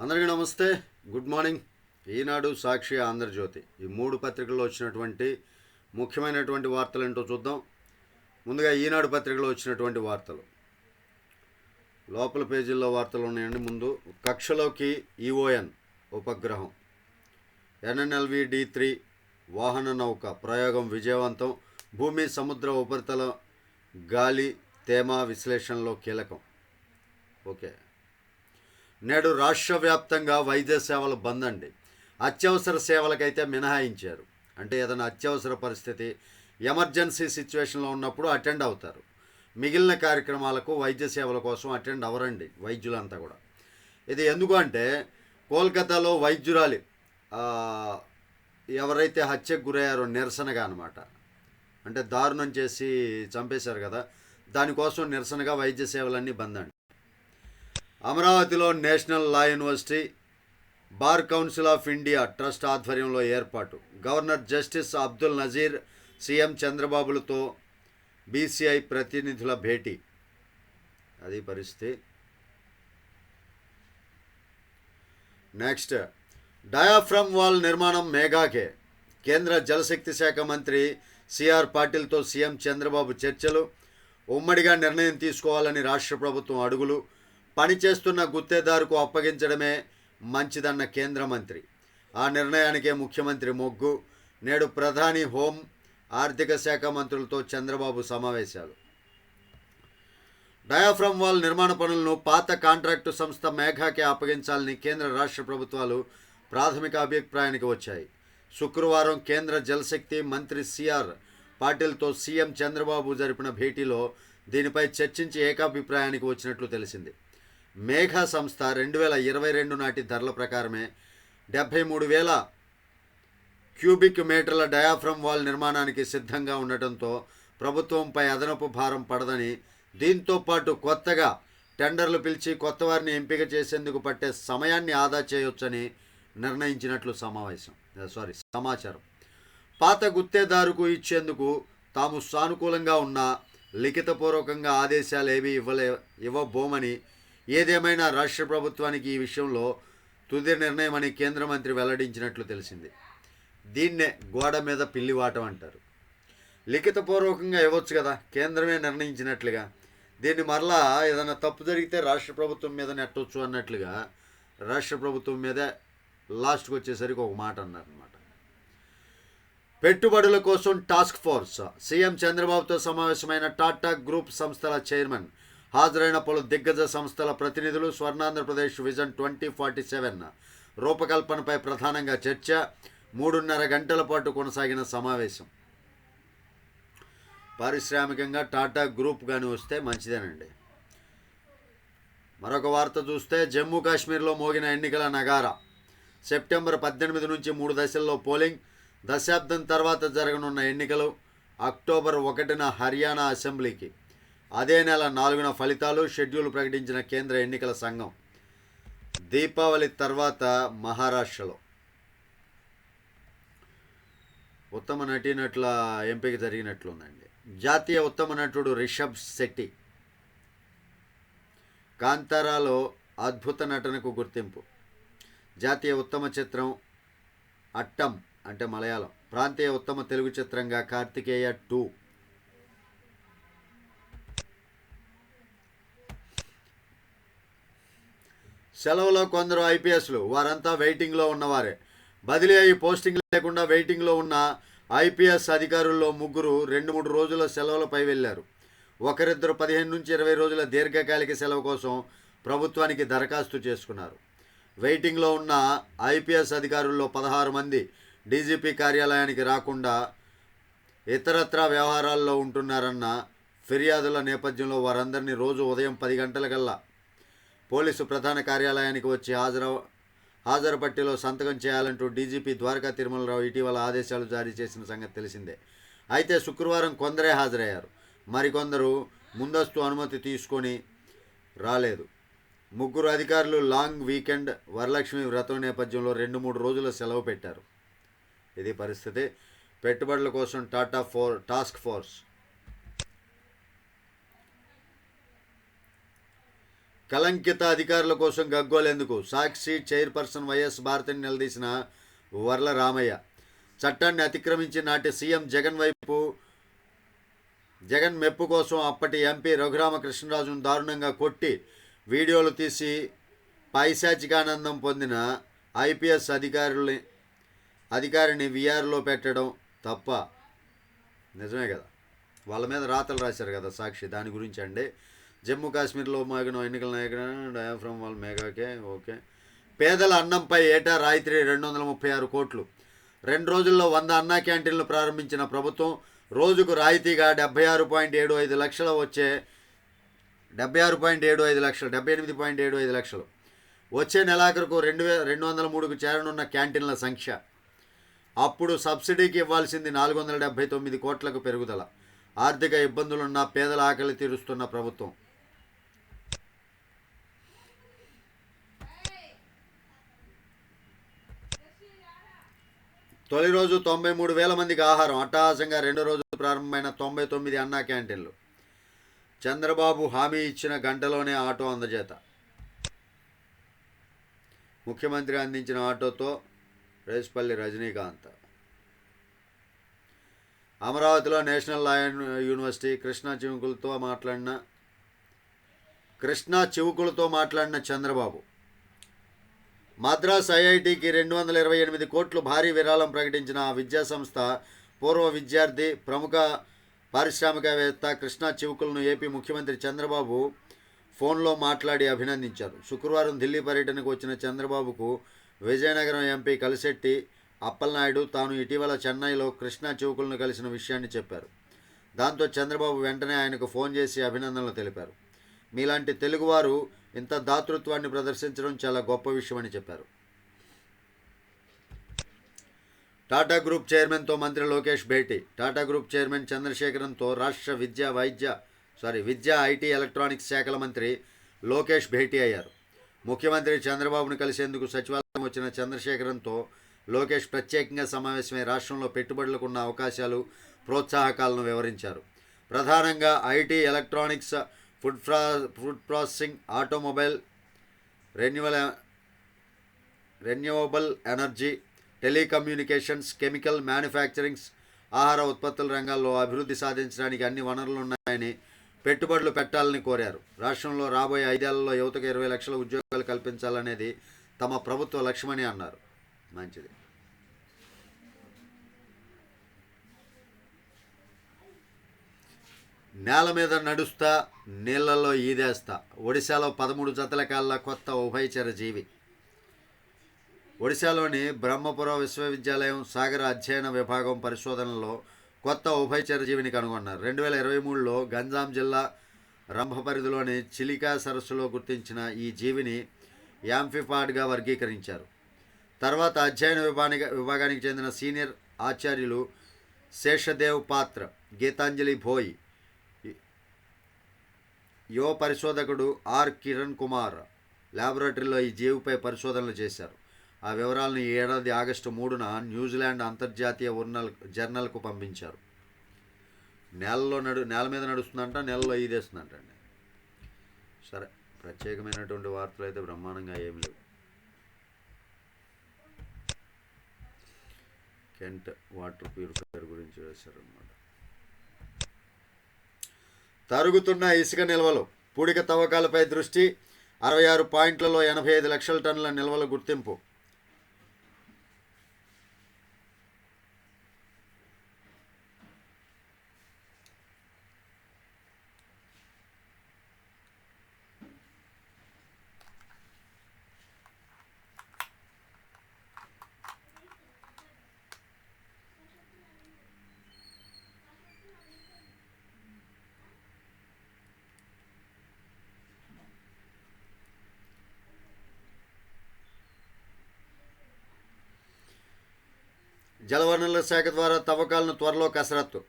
అందరికీ నమస్తే. Good morning. ఈనాడు సాక్షి ఆంధ్రజ్యోతి. ఈ మూడు పత్రికల్లో వచ్చినటువంటి ముఖ్యమైనటువంటి వార్తలు ఏంటో చూద్దాం. ముందుగా ఈనాడు పత్రికలో వచ్చినటువంటి వార్తలు. లోపల పేజీల్లో వార్తలు ఉన్నాయండి. ముందు కక్షలోకి ఈఓఎన్ ఉపగ్రహం. ఎన్ఎన్ఎల్వి డి త్రీ వాహన నౌక ప్రయోగం విజయవంతం. భూమి సముద్ర ఉపరితల గాలి తేమ విశ్లేషణలో కీలకం. ఓకే. నేడు రాష్ట్ర వ్యాప్తంగా వైద్య సేవలు బంద్ అండి అత్యవసర సేవలకైతే మినహాయించారు. అంటే ఏదైనా అత్యవసర పరిస్థితి ఎమర్జెన్సీ సిచ్యువేషన్లో ఉన్నప్పుడు అటెండ్ అవుతారు. మిగిలిన కార్యక్రమాలకు వైద్య సేవల కోసం అటెండ్ అవ్వరండి వైద్యులంతా కూడా. ఇది ఎందుకు అంటే కోల్కతాలో వైద్యురాలి ఎవరైతే హత్యకు గురయ్యారో నిరసనగా అనమాట అంటే దారుణం చేసి చంపేశారు కదా దానికోసం నిరసనగా వైద్య సేవలన్నీ బంద్ అండి అమరావతిలో National Law University Bar Council of India Trust ఆధ్వర్యంలో ఏర్పాటు. Governor justice Abdul Nazeer CM చంద్రబాబులతో BCI ప్రతినిధుల భేటీ. అది పరిస్థితి. నెక్స్ట్ డయాఫ్రమ్ వాల్ నిర్మాణం మేఘాకే. కేంద్ర జలశక్తి శాఖ మంత్రి సిఆర్ పాటిల్తో సీఎం చంద్రబాబు చర్చలు. ఉమ్మడిగా నిర్ణయం తీసుకోవాలని రాష్ట్ర ప్రభుత్వం అడుగులు. పనిచేస్తున్న గుత్తేదారుకు అప్పగించడమే మంచిదన్న కేంద్ర మంత్రి. ఆ నిర్ణయానికే ముఖ్యమంత్రి మొగ్గు. నేడు ప్రధాని హోం ఆర్థిక శాఖ మంత్రులతో చంద్రబాబు సమావేశాలు. డయాఫ్రమ్ వాల్ నిర్మాణ పనులను పాత కాంట్రాక్టు సంస్థ మేఘాకే అప్పగించాలని కేంద్ర రాష్ట్ర ప్రభుత్వాలు ప్రాథమిక అభిప్రాయానికి వచ్చాయి. శుక్రవారం కేంద్ర జలశక్తి మంత్రి సిఆర్ పాటిల్తో సీఎం చంద్రబాబు జరిపిన భేటీలో దీనిపై చర్చించి ఏకాభిప్రాయానికి వచ్చినట్లు తెలిసింది. మేఘా సంస్థ రెండు వేల ఇరవై రెండు నాటి ధరల ప్రకారమే డెబ్భై మూడు వేల క్యూబిక్ మీటర్ల డయాఫ్రమ్ వాల్ నిర్మాణానికి సిద్ధంగా ఉండటంతో ప్రభుత్వంపై అదనపు భారం పడదని దీంతో పాటు కొత్తగా టెండర్లు పిలిచి కొత్త వారిని ఎంపిక చేసేందుకు పట్టే సమయాన్ని ఆదా చేయొచ్చని నిర్ణయించినట్లు సమావేశం. సారీ సమాచారం. పాత గుత్తేదారుకు ఇచ్చేందుకు తాము సానుకూలంగా ఉన్న లిఖితపూర్వకంగా ఆదేశాలు ఏవి ఇవ్వలే ఇవ్వబోమని ఏదేమైనా రాష్ట్ర ప్రభుత్వానికి ఈ విషయంలో తుది నిర్ణయం అని కేంద్ర మంత్రి వెల్లడించినట్లు తెలిసింది. దీన్నే గోడ మీద పిల్లివాటం అంటారు. లిఖితపూర్వకంగా ఇవ్వచ్చు కదా కేంద్రమే నిర్ణయించినట్లుగా. దీన్ని మరలా ఏదైనా తప్పు జరిగితే రాష్ట్ర ప్రభుత్వం మీద నెట్టవచ్చు అన్నట్లుగా రాష్ట్ర ప్రభుత్వం మీదే లాస్ట్కి వచ్చేసరికి ఒక మాట అన్నారనమాట పెట్టుబడుల కోసం టాస్క్ ఫోర్స్ సీఎం చంద్రబాబుతో సమావేశమైన టాటా గ్రూప్ సంస్థల చైర్మన్ హాజరైన పలు దిగ్గజ సంస్థల ప్రతినిధులు Swarnandhra Pradesh vision twenty forty seven రూపకల్పనపై ప్రధానంగా చర్చ మూడున్నర గంటల పాటు కొనసాగిన సమావేశం. పారిశ్రామికంగా టాటా గ్రూప్ కానీ వస్తే మంచిదేనండి. మరొక వార్త చూస్తే జమ్మూ కాశ్మీర్లో మోగిన ఎన్నికల నగారా. సెప్టెంబర్ పద్దెనిమిది నుంచి మూడు దశల్లో పోలింగ్ దశాబ్దం తర్వాత జరగనున్న ఎన్నికలు అక్టోబర్ ఒకటిన హర్యానా అసెంబ్లీకి. అదే నెల నాలుగున ఫలితాలు షెడ్యూల్ ప్రకటించిన కేంద్ర ఎన్నికల సంఘం. దీపావళి తర్వాత మహారాష్ట్రలో. ఉత్తమ నటీనటుల ఎంపిక జరిగినట్లుందండి. జాతీయ ఉత్తమ నటుడు రిషబ్ శెట్టి. కాంతారాలో అద్భుత నటనకు గుర్తింపు. జాతీయ ఉత్తమ చిత్రం అట్టం అంటే మలయాళం. ప్రాంతీయ ఉత్తమ తెలుగు చిత్రంగా కార్తికేయ టూ. సెలవులో కొందరు ఐపీఎస్లు వారంతా వెయిటింగ్లో ఉన్నవారే. బదిలీ అయ్యి పోస్టింగ్ లేకుండా వెయిటింగ్లో ఉన్న ఐపీఎస్ అధికారుల్లో ముగ్గురు రెండు మూడు రోజుల సెలవులపై వెళ్ళారు ఒకరిద్దరు పదిహేను నుంచి ఇరవై రోజుల దీర్ఘకాలిక సెలవు కోసం ప్రభుత్వానికి దరఖాస్తు చేసుకున్నారు. వెయిటింగ్లో ఉన్న ఐపీఎస్ అధికారుల్లో పదహారు మంది డీజీపీ కార్యాలయానికి రాకుండా ఇతరత్రా వ్యవహారాల్లో ఉంటున్నారన్న ఫిర్యాదుల నేపథ్యంలో వారందరినీ రోజు ఉదయం పది గంటలకల్లా పోలీసు ప్రధాన కార్యాలయానికి వచ్చి హాజరు హాజరుపట్టిలో సంతకం చేయాలంటూ డీజీపీ ద్వారకా తిరుమలరావు ఇటీవల ఆదేశాలు జారీ చేసిన సంగతి తెలిసిందే. అయితే శుక్రవారం కొందరే హాజరయ్యారు. మరికొందరు ముందస్తు అనుమతి తీసుకొని రాలేదు. ముగ్గురు అధికారులు లాంగ్ వీకెండ్ వరలక్ష్మి వ్రతం నేపథ్యంలో రెండు మూడు రోజుల సెలవు పెట్టారు. ఇది పరిస్థితి. పెట్టుబడుల కోసం టాటా ఫోర్ టాస్క్ ఫోర్స్ కలంకిత అధికారుల కోసం గగ్గోలేందుకు సాక్షి చైర్పర్సన్ వైఎస్ భారతిని నిలదీసిన వర్ల రామయ్య. చట్టాన్ని అతిక్రమించి నాటి సీఎం జగన్ వైపు జగన్ మెప్పు కోసం అప్పటి ఎంపీ రఘురామకృష్ణరాజును దారుణంగా కొట్టి వీడియోలు తీసి పైశాచికానందం పొందిన ఐపీఎస్ అధికారుల్ని అధికారిని విఆర్లో పెట్టడం తప్ప నిజమే కదా? వాళ్ళ మీద రాతలు రాశారు కదా సాక్షి దాని గురించి అండి. జమ్మూ కాశ్మీర్లో మాగిన ఎన్నికల నాయకుడు డయాఫ్రమ్ వాళ్ళ మేఘాకే ఓకే. పేదల అన్నంపై ఏటా రాయితీ రెండు వందల ముప్పై ఆరు కోట్లు. రెండు రోజుల్లో వంద అన్నా క్యాంటీన్లు ప్రారంభించిన ప్రభుత్వం రోజుకు రాయితీగా డెబ్బై ఆరు పాయింట్ ఏడు ఐదు లక్షలు వచ్చే డెబ్బై ఆరు పాయింట్ ఏడు ఐదు లక్షలు డెబ్బై ఎనిమిది పాయింట్ ఏడు ఐదు లక్షలు వచ్చే నెలాఖరుకు రెండు వే రెండు వందల మూడుకు చేరనున్న క్యాంటీన్ల సంఖ్య. అప్పుడు సబ్సిడీకి ఇవ్వాల్సింది నాలుగు వందల డెబ్బై తొమ్మిది కోట్లకు పెరుగుదల. ఆర్థిక ఇబ్బందులున్న పేదల ఆకలి తీరుస్తున్న ప్రభుత్వం. తొలి రోజు తొంభై మూడు వేల మందికి ఆహారం అట్టహాసంగా రెండో రోజు ప్రారంభమైన తొంభై తొమ్మిది అన్నా క్యాంటీన్లు. చంద్రబాబు హామీ ఇచ్చిన గంటలోనే ఆటో అందజేత. ముఖ్యమంత్రి అందించిన ఆటోతో రేసుపల్లి రజనీకాంత్. అమరావతిలో నేషనల్ లా యూనివర్సిటీ కృష్ణా చివుకులతో మాట్లాడిన కృష్ణా చివుకులతో మాట్లాడిన చంద్రబాబు. మద్రాస్ ఐఐటికి రెండు వందల ఇరవై ఎనిమిది కోట్లు భారీ విరాళం ప్రకటించిన ఆ విద్యాసంస్థ పూర్వ విద్యార్థి ప్రముఖ పారిశ్రామికవేత్త కృష్ణా చివుకులను ఏపీ ముఖ్యమంత్రి చంద్రబాబు ఫోన్లో మాట్లాడి అభినందించారు. శుక్రవారం ఢిల్లీ పర్యటనకు వచ్చిన చంద్రబాబుకు విజయనగరం ఎంపీ కలిశెట్టి అప్పలనాయుడు తాను ఇటీవల చెన్నైలో కృష్ణా చివుకులను కలిసిన విషయాన్ని చెప్పారు. దాంతో చంద్రబాబు వెంటనే ఆయనకు ఫోన్ చేసి అభినందనలు తెలిపారు. మీలాంటి తెలుగువారు ఇంత దాతృత్వాన్ని ప్రదర్శించడం చాలా గొప్ప విషయమని చెప్పారు. టాటా గ్రూప్ చైర్మన్తో మంత్రి లోకేష్ భేటీ. టాటా గ్రూప్ చైర్మన్ చంద్రశేఖరన్తో రాష్ట్ర విద్యా వైద్య సారీ విద్యా ఐటీ ఎలక్ట్రానిక్స్ శాఖల మంత్రి లోకేష్ భేటీ అయ్యారు. ముఖ్యమంత్రి చంద్రబాబును కలిసేందుకు సచివాలయం వచ్చిన చంద్రశేఖరన్తో లోకేష్ ప్రత్యేకంగా సమావేశమై రాష్ట్రంలో పెట్టుబడులకు ఉన్న అవకాశాలు ప్రోత్సాహకాలను వివరించారు. ప్రధానంగా IT electronics food pro food processing automobile renewal renewable energy telecommunications chemical manufacturings ఆహార ఉత్పత్తుల రంగాల్లో అభివృద్ధి సాధించడానికి అన్ని వనరులు ఉన్నాయని పెట్టుబడులు పెట్టాలని కోరారు. రాష్ట్రంలో రాబోయే ఐదేళ్ళలో యువతకు ఇరవై లక్షల ఉద్యోగాలు కల్పించాలనేది తమ ప్రభుత్వ లక్ష్యమని అన్నారు. మంచిది. నేల మీద నడుస్తా నీళ్ళలో ఈదేస్తా. ఒడిశాలో పదమూడు జతల కాళ్ళ కొత్త ఉభయచర జీవి. ఒడిశాలోని బ్రహ్మపుర విశ్వవిద్యాలయం సాగర అధ్యయన విభాగం పరిశోధనలో కొత్త ఉభయచర జీవిని కనుగొన్నారు. రెండు వేల ఇరవై మూడులో గంజాం జిల్లా రంభ పరిధిలోని చిలికా సరస్సులో గుర్తించిన ఈ జీవిని యాంఫిఫాడ్గా వర్గీకరించారు. తర్వాత అధ్యయన విభాగ విభాగానికి చెందిన సీనియర్ ఆచార్యులు శేషదేవ్ పాత్ర గీతాంజలి భోయ్ యువ పరిశోధకుడు ఆర్ కిరణ్ కుమార్ ల్యాబొరేటరీలో ఈ జీవిపై పరిశోధనలు చేశారు. ఆ వివరాలను ఈ ఏడాది ఆగస్టు మూడున న్యూజిలాండ్ అంతర్జాతీయ ఉర్నల్ జర్నల్కు పంపించారు. నేలలో నడు నేల మీద నడుస్తుందంట నేలలో ఈదేస్తుందంటండి. సరే ప్రత్యేకమైనటువంటి వార్తలు అయితే బ్రహ్మాండంగా ఏమి లేవు. కెంట్ వాటర్ ప్యూరిఫైయర్ గురించి వేశారనమాట తరుగుతున్న ఇసుక నిల్వలు పూడిక తవ్వకాలపై దృష్టి అరవై ఆరు పాయింట్లలో ఎనభై ఐదు లక్షల టన్నుల నిల్వల గుర్తింపు. జలవనరుల శాఖ ద్వారా తవ్వకాలను త్వరలో కసరత్తు.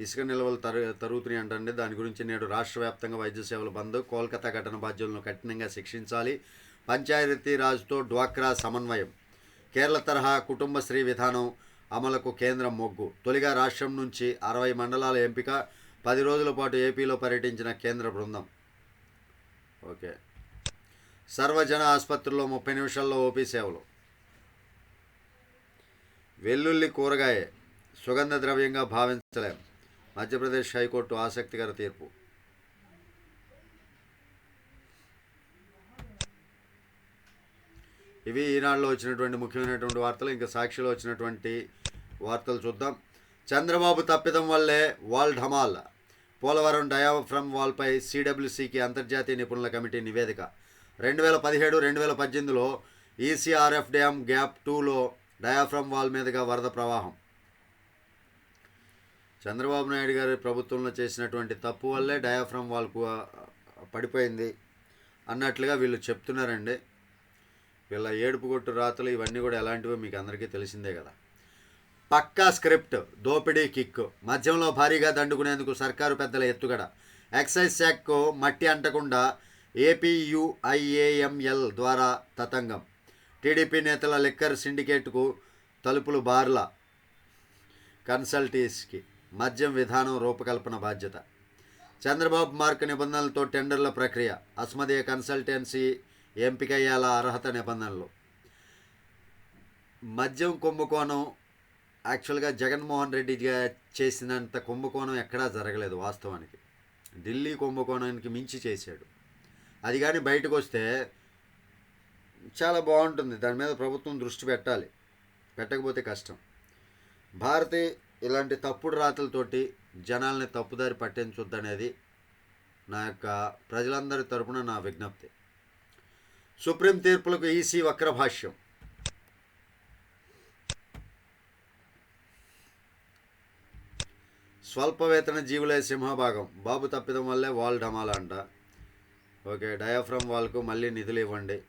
ఇసుక నిల్వలు తరు తరుగుతున్నాయి అంటే దాని గురించి నేడు రాష్ట్ర వ్యాప్తంగా వైద్య సేవల బంద్. కోల్కతా ఘటన బాధ్యులను కఠినంగా శిక్షించాలి. పంచాయతీరాజ్తో డ్వాక్రా సమన్వయం. కేరళ తరహా కుటుంబ శ్రీ విధానం అమలుకు కేంద్రం మొగ్గు. తొలిగా రాష్ట్రం నుంచి అరవై మండలాల ఎంపిక పది రోజుల పాటు ఏపీలో పర్యటించిన కేంద్ర బృందం. ఓకే. సర్వజన ఆసుపత్రిలో ముప్పై నిమిషాల్లో ఓపీ సేవలు. వెల్లుల్లి కూరగాయ సుగంధ ద్రవ్యంగా భావించలేం. మధ్యప్రదేశ్ హైకోర్టు ఆసక్తికర తీర్పు. ఇవి ఈనాడులో వచ్చినటువంటి ముఖ్యమైనటువంటి వార్తలు ఇంకా సాక్షిలో వచ్చినటువంటి వార్తలు చూద్దాం. చంద్రబాబు తప్పిదం వల్లే వాల్ ఢమాల్ పోలవరం డయాఫ్రమ్ వాల్పై సిడబ్ల్యూసికి అంతర్జాతీయ నిపుణుల కమిటీ నివేదిక. రెండు వేల పదిహేడు రెండు వేల పద్దెనిమిదిలో ఈసీఆర్ఎఫ్ డ్యామ్ గ్యాప్ టూలో డయాఫ్రమ్ వాల్ మీదుగా వరద ప్రవాహం. చంద్రబాబు నాయుడు గారి ప్రభుత్వంలో చేసినటువంటి తప్పు వల్లే డయాఫ్రమ్ వాల్కు పడిపోయింది అన్నట్లుగా వీళ్ళు చెప్తున్నారండి. వీళ్ళ ఏడుపు కొట్టు రాతలు ఇవన్నీ కూడా ఎలాంటివో మీకు అందరికీ తెలిసిందే కదా. పక్కా స్క్రిప్ట్ దోపిడీ కిక్ మధ్యంలో భారీగా దండుకునేందుకు సర్కారు పెద్దల ఎత్తుగడ. ఎక్సైజ్ శాఖకు మట్టి అంటకుండా ఏపీయుఐఏఎంఎల్ ద్వారా తతంగం. టీడీపీ నేతల లిక్కర్ సిండికేట్కు తలుపులు బార్ల కన్సల్టీస్కి. మద్యం విధానం రూపకల్పన బాధ్యత. చంద్రబాబు మార్క్ నిబంధనలతో టెండర్ల ప్రక్రియ. అస్మదీయ కన్సల్టెన్సీ ఎంపికయ్యాల అర్హత నిబంధనలు. మద్యం కుంభకోణం యాక్చువల్గా జగన్మోహన్ రెడ్డిగా చేసినంత కుంభకోణం ఎక్కడా జరగలేదు వాస్తవానికి. ఢిల్లీ కుంభకోణానికి మించి చేశాడు. అది కానీ బయటకు వస్తే చాలా బాగుంటుంది. దాని మీద ప్రభుత్వం దృష్టి పెట్టాలి. పెట్టకపోతే కష్టం. భారతి ఇలాంటి తప్పుడు రాతలతోటి జనాల్ని తప్పుదారి పట్టించొద్దనేది నా యొక్క ప్రజలందరి తరపున నా విజ్ఞప్తి. సుప్రీం తీర్పులకు ఈసీ వక్ర భాష్యం జీవులే సింహభాగం. బాబు తప్పిదం వల్లే వాల్ డమాలా అంట. ఓకే డయాఫ్రమ్ వాల్కు మళ్ళీ నిధులు ఇవ్వండి.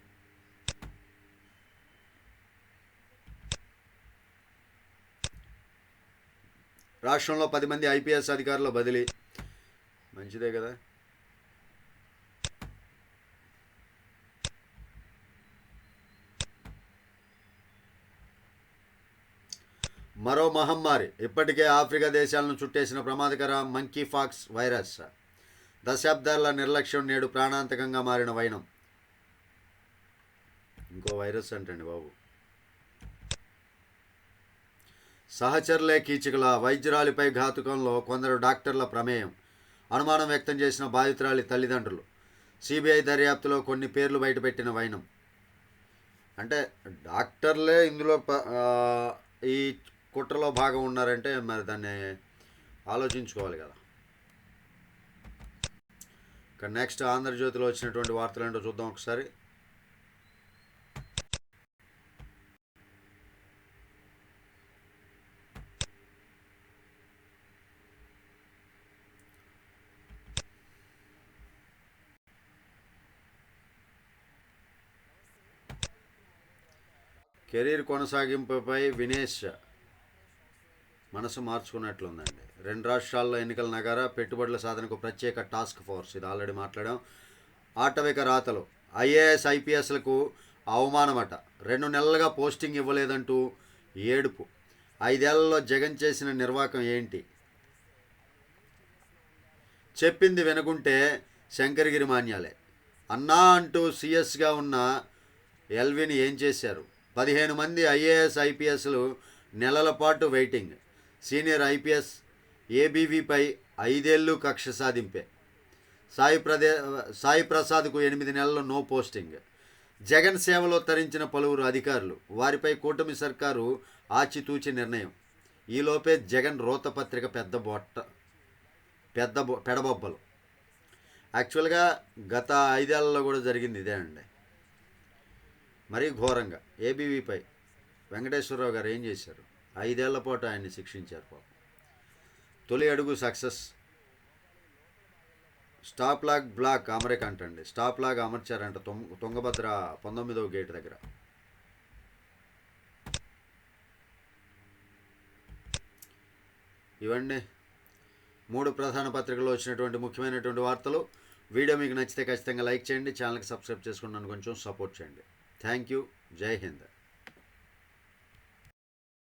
రాష్ట్రంలో పది మంది ఐపీఎస్ అధికారుల బదిలీ. మంచిదే కదా. మరో మహమ్మారి. ఇప్పటికే ఆఫ్రికా దేశాలను చుట్టేసిన ప్రమాదకర మంకీ ఫాక్స్ వైరస్. దశాబ్దాల నిర్లక్ష్యం నేడు ప్రాణాంతకంగా మారిన వైనం. ఇంకో వైరస్ అంటండి బాబు. సహచరులే కీచకుల వైద్యురాలిపై ఘాతుకంలో కొందరు డాక్టర్ల ప్రమేయం. అనుమానం వ్యక్తం చేసిన బాధితురాలి తల్లిదండ్రులు. సిబిఐ దర్యాప్తులో కొన్ని పేర్లు బయటపెట్టిన వైనం. అంటే డాక్టర్లే ఇందులో ప- ఈ కుట్రలో భాగం ఉన్నారంటే మరి దాన్ని ఆలోచించుకోవాలి కదా. ఇక నెక్స్ట్ ఆంధ్రజ్యోతిలో వచ్చినటువంటి వార్తలు ఏంటో చూద్దాం ఒకసారి. కెరీర్ కొనసాగింపుపై వినేష్ మనసు మార్చుకున్నట్లుందండి. రెండు రాష్ట్రాల్లో ఎన్నికల నగర పెట్టుబడుల సాధనకు ప్రత్యేక టాస్క్ ఫోర్స్. ఇది ఆల్రెడీ మాట్లాడాం. ఆటవిక రాతలు. ఐఏఎస్ ఐపీఎస్లకు అవమానమట. రెండు నెలలుగా పోస్టింగ్ ఇవ్వలేదంటూ ఏడుపు. ఐదేళ్ళలో జగన్ చేసిన నిర్వాకం ఏంటి? చెప్పింది వినకుంటే శంకరగిరి మాన్యాలే. అన్నా అంటూ సీఎస్గా ఉన్న ఎల్విని ఏం చేశారు? పదిహేను మంది ఐఏఎస్ ఐపీఎస్లు నెలల పాటు వెయిటింగ్. సీనియర్ ఐపీఎస్ ఏబీవీపై ఐదేళ్ళు కక్ష సాధింపే. సాయి ప్రదే సాయి ప్రసాద్కు ఎనిమిది నెలలు నో పోస్టింగ్. జగన్ సేవలో తరించిన పలువురు అధికారులు. వారిపై కూటమి సర్కారు ఆచితూచి నిర్ణయం. ఈలోపే జగన్ రోతపత్రిక పెద్ద బొట్ట పెద్ద బొ- పెడబొబ్బలు. యాక్చువల్గా గత ఐదేళ్ళలో కూడా జరిగింది ఇదే అండి. మరీ ఘోరంగా. ఏబీవీపై వెంకటేశ్వరరావు గారు ఏం చేశారు? ఐదేళ్ళ పాటు ఆయన్ని శిక్షించారు పాపం. తొలి అడుగు సక్సెస్. స్టాప్ లాగ్ బ్లాక్ అమరిక అండి స్టాప్ లాగ్ అమర్చారంట తుంగభద్ర పంతొమ్మిదవ గేట్ దగ్గర. ఇవన్నీ మూడు ప్రధాన పత్రికల్లో వచ్చినటువంటి ముఖ్యమైనటువంటి వార్తలు. వీడియో మీకు నచ్చితే ఖచ్చితంగా లైక్ చేయండి. ఛానల్కి సబ్స్క్రైబ్ చేసుకుని నన్ను కొంచెం సపోర్ట్ చేయండి. Thank you. Jai